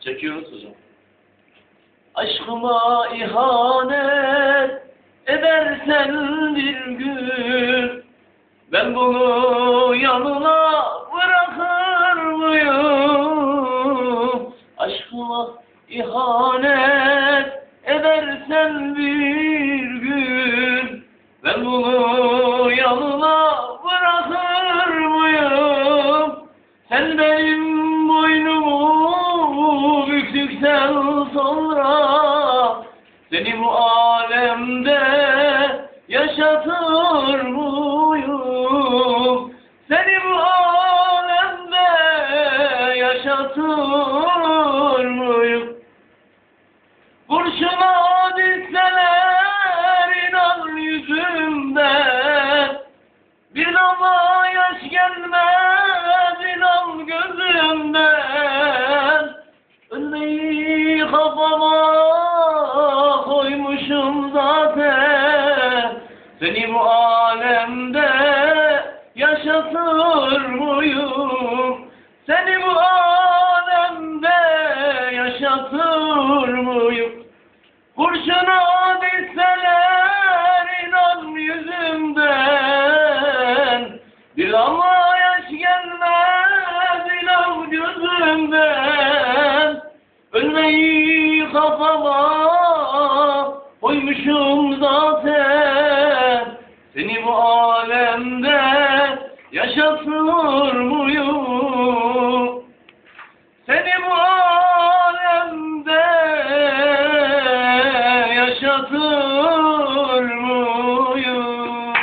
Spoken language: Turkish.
Çekiyoruz hocam. Aşkıma ihanet edersen bir gün ben bunu yanına bırakır mıyım? Aşkıma ihanet edersen bir gün ben bunu Seni bu alemde yaşatır mıyım? Seni bu alemde yaşatır mıyım? Kurşuna Seni bu alemde yaşatır mıyım? Seni bu alemde yaşatır mıyım? Kurşuna dizseler inan yüzümden Bir damla yaş gelmez inan gözümden Ölmeyi kafama koymuşum zaten seni bu alemde yaşatır muyum? Seni bu alemde yaşatır muyum?